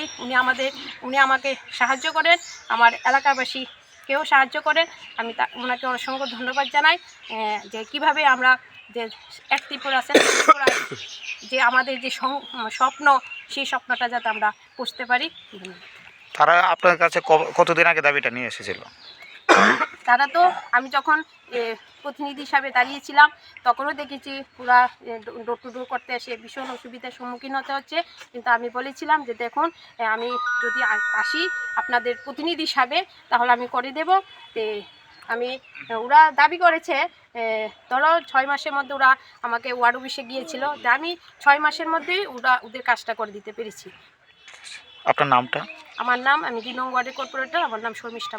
ভাই উনি আমাদের, উনি আমাকে সাহায্য করেন, আমার এলাকাবাসী কেউ সাহায্য করেন। আমি তা, ওনাকে অসংখ্য ধন্যবাদ জানাই যে কীভাবে আমরা যে এক ত্রিপুরা আছেন যে আমাদের যে স্বপ্ন, সেই স্বপ্নটা যাতে আমরা পুষতে পারি। তারা আপনার কাছে কতদিন আগে দাবিটা নিয়ে এসেছিল? তারা তো আমি যখন এ, প্রতিনিধি হিসাবে দাঁড়িয়েছিলাম তখনও দেখেছি পুরা ডোর টু ডোর করতে এসে ভীষণ অসুবিধার সম্মুখীন হতে হচ্ছে। কিন্তু আমি বলেছিলাম যে দেখুন আমি যদি আসি আপনাদের প্রতিনিধি হিসাবে তাহলে আমি করে দেব। তে আমি ওরা দাবি করেছে ধরো ছয় মাসের মধ্যে ওরা আমাকে ওয়ার্ড অফিসে গিয়েছিল যে আমি ছয় মাসের মধ্যেই ওরা ওদের কাজটা করে দিতে পেরেছি। আপনার নামটা? আমার নাম আমি দুই নং ওয়ার্ডের কর্পোরেটর আমার নাম শর্মিষ্ঠা